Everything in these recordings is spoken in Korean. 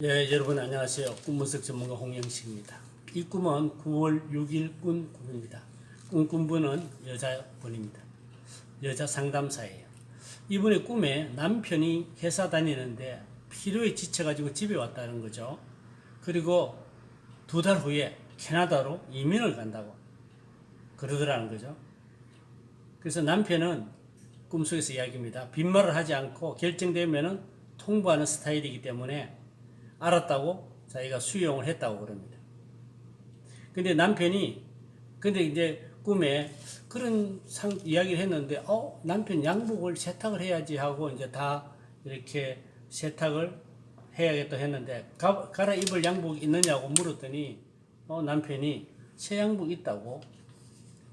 네, 여러분 안녕하세요. 꿈분석 전문가 홍영식입니다. 이 꿈은 9월 6일 꾼 꿈입니다. 꿈꾼분은 여자분입니다. 여자 상담사예요. 이분의 꿈에 남편이 회사 다니는데 필요에 지쳐가지고 집에 왔다는 거죠. 그리고 두 달 후에 캐나다로 이민을 간다고 그러더라는 거죠. 그래서 남편은 꿈속에서 이야기입니다. 빈말을 하지 않고 결정되면은 통보하는 스타일이기 때문에 알았다고 자기가 수용을 했다고 그럽니다. 근데 남편이 근데 이제 꿈에 그런 상 이야기를 했는데 어 남편 양복을 세탁을 해야지 하고 이제 다 이렇게 세탁을 해야겠다 했는데 가, 갈아 입을 양복이 있느냐고 물었더니 어 남편이 새 양복 있다고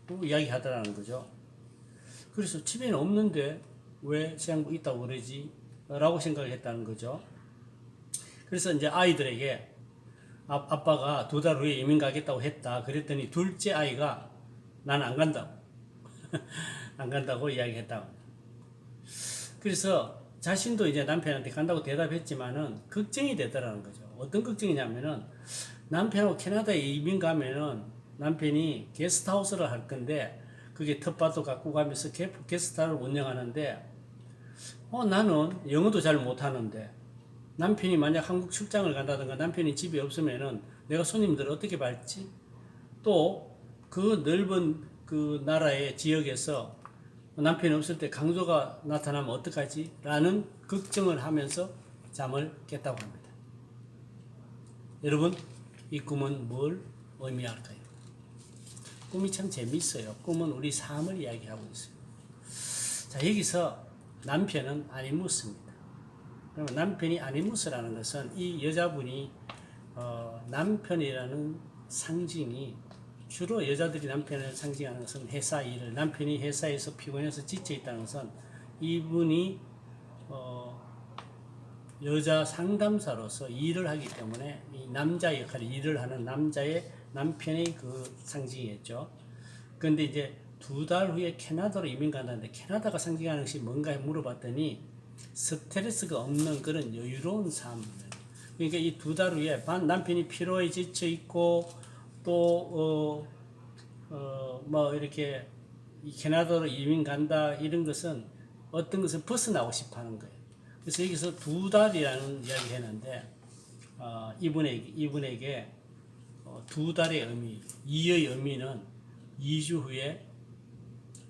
또 이야기하더라는 거죠. 그래서 집에는 없는데 왜 새 양복 있다고 그러지? 라고 생각을 했다는 거죠. 그래서 이제 아이들에게 아, 아빠가 두 달 후에 이민 가겠다고 했다. 그랬더니 둘째 아이가 난 안 간다고. 안 간다고 이야기했다고. 그래서 자신도 이제 남편한테 간다고 대답했지만은 걱정이 되더라는 거죠. 어떤 걱정이냐면은 남편하고 캐나다에 이민 가면은 남편이 게스트하우스를 할 건데 그게 텃밭도 갖고 가면서 게- 게스트하우스를 운영하는데 어 나는 영어도 잘 못하는데 남편이 만약 한국 출장을 간다든가 남편이 집에 없으면은 내가 손님들을 어떻게 받지? 또 그 넓은 그 나라의 지역에서 남편이 없을 때 강조가 나타나면 어떡하지? 라는 걱정을 하면서 잠을 깼다고 합니다. 여러분, 이 꿈은 뭘 의미할까요? 꿈이 참 재밌어요. 꿈은 우리 삶을 이야기하고 있어요. 자, 여기서 남편은 아니무스입니다. 그러면 남편이 아니무스라는 것은 이 여자분이 어, 남편이라는 상징이 주로 여자들이 남편을 상징하는 것은 회사 일을 남편이 회사에서 피곤해서 지쳐 있다는 것은 이분이 어, 여자 상담사로서 일을 하기 때문에 이 남자 역할을 일을 하는 남자의 남편의 그 상징이었죠. 그런데 이제 두 달 후에 캐나다로 이민 간다는데 캐나다가 상징하는 것이 뭔가 물어봤더니 스트레스가 없는 그런 여유로운 삶. 그러니까 이 두 달 후에 반 남편이 피로에 지쳐 있고 또 어, 어, 뭐 이렇게 이 캐나다로 이민 간다 이런 것은 어떤 것을 벗어나고 싶어 하는 거예요. 그래서 여기서 두 달이라는 이야기 했는데 어, 이분에게, 이분에게 어, 두 달의 의미, 이의 의미는 2주 후에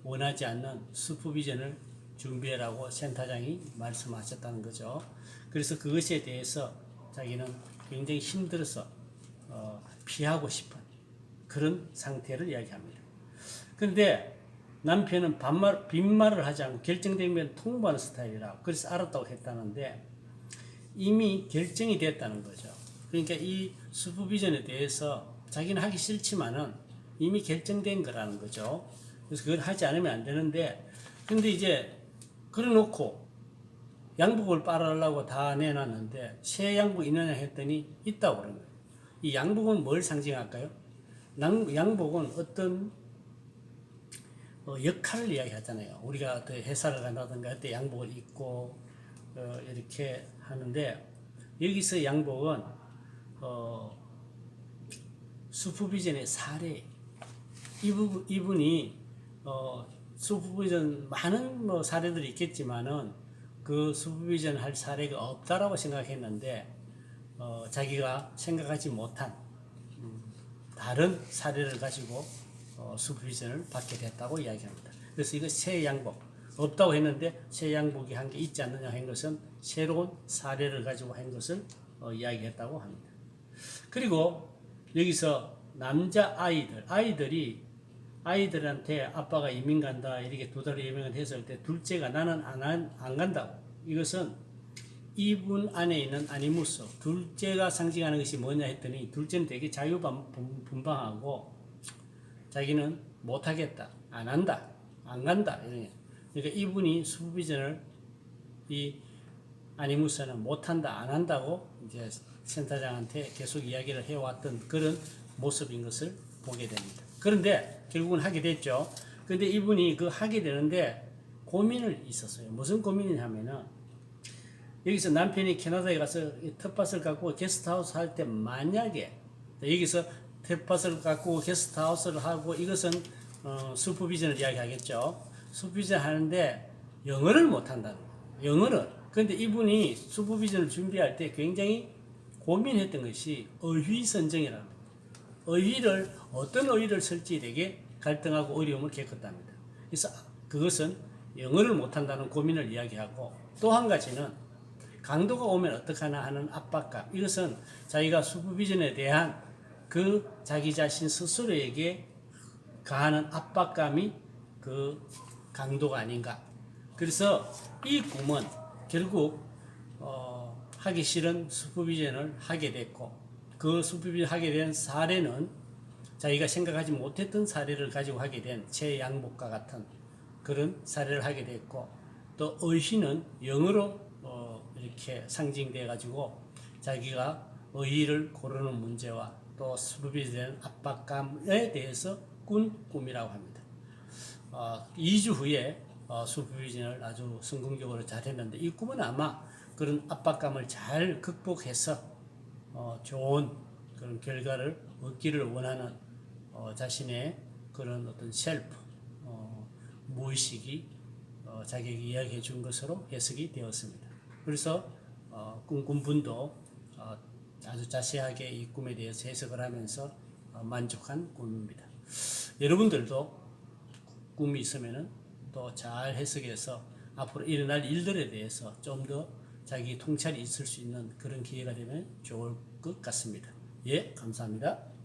원하지 않는 슈퍼비전을 준비해라고 센터장이 말씀하셨다는 거죠. 그래서 그것에 대해서 자기는 굉장히 힘들어서 어, 피하고 싶은 그런 상태를 이야기합니다. 그런데 남편은 반말, 빈말을 하지 않고 결정되면 통보하는 스타일이라 그래서 알았다고 했다는데 이미 결정이 됐다는 거죠. 그러니까 이 슈퍼비전에 대해서 자기는 하기 싫지만은 이미 결정된 거라는 거죠. 그래서 그걸 하지 않으면 안 되는데 근데 이제 그래 놓고 양복을 빨아달라고 다 내놨는데 새 양복 있느냐 했더니 있다고 그런 거예요. 이 양복은 뭘 상징할까요? 양, 양복은 어떤 어, 역할을 이야기하잖아요. 우리가 그 회사를 간다든가 할 때 양복을 입고 어, 이렇게 하는데 여기서 양복은 어, 슈퍼비전의 사례 이분, 이분이 어, 슈퍼비전 많은 뭐 사례들이 있겠지만은 그 슈퍼비전 할 사례가 없다라고 생각했는데 어, 자기가 생각하지 못한 음, 다른 사례를 가지고 어, 슈퍼비전을 받게 됐다고 이야기합니다. 그래서 이거 새 양복 없다고 했는데 새 양복이 한 게 있지 않느냐 한 것은 새로운 사례를 가지고 한 것을 어, 이야기했다고 합니다. 그리고 여기서 남자 아이들 아이들이 아이들한테 아빠가 이민 간다 이렇게 두 달에 이민을 했을 때 둘째가 나는 안, 한- 안 간다고 이것은 이분 안에 있는 아니무스 둘째가 상징하는 것이 뭐냐 했더니 둘째는 되게 자유분방하고 자기는 못하겠다 안 한다 안 간다 이런 그러니까 이분이 수비전을 이 아니무스는 못한다 안 한다고 이제 센터장한테 계속 이야기를 해왔던 그런 모습인 것을 보게 됩니다. 그런데 결국은 하게 됐죠. 그런데 이분이 그 하게 되는데 고민을 있었어요. 무슨 고민이냐면은 여기서 남편이 캐나다에 가서 이 텃밭을 갖고 게스트하우스 할 때 만약에 여기서 텃밭을 갖고 게스트하우스를 하고 이것은 어, 슈퍼비전을 이야기하겠죠. 슈퍼비전 하는데 영어를 못 한다는 거예요. 영어를. 근데 이분이 슈퍼비전을 준비할 때 굉장히 고민했던 것이 어휘 선정이라는 거예요. 어휘를 어떤 어휘를 쓸지 되게 갈등하고 어려움을 겪었답니다. 그래서 그것은 영어를 못한다는 고민을 이야기하고 또 한 가지는 강도가 오면 어떡하나 하는 압박감. 이것은 자기가 슈퍼비전에 대한 그 자기 자신 스스로에게 가하는 압박감이 그 강도가 아닌가. 그래서 이 꿈은 결국 어, 하기 싫은 슈퍼비전을 하게 됐고 그 슈퍼비전 하게 된 사례는 자기가 생각하지 못했던 사례를 가지고 하게 된 최양복과 같은 그런 사례를 하게 됐고 또 의희는 영어로 어, 이렇게 상징돼 가지고 자기가 의의를 고르는 문제와 또 슈퍼비전 압박감에 대해서 꾼 꿈이라고 합니다. 어, 2주 후에 어, 슈퍼비전을 아주 성공적으로 잘 했는데 이 꿈은 아마 그런 압박감을 잘 극복해서 어, 좋은 그런 결과를 얻기를 원하는 어, 자신의 그런 어떤 셀프 어, 무의식이 어, 자기에게 이야기해 준 것으로 해석이 되었습니다. 그래서 어, 꿈꾼 분도 어, 아주 자세하게 이 꿈에 대해서 해석을 하면서 어, 만족한 꿈입니다. 여러분들도 꿈이 있으면은 또 잘 해석해서 앞으로 일어날 일들에 대해서 좀더 자기 통찰이 있을 수 있는 그런 기회가 되면 좋을 것 같습니다. 예, 감사합니다.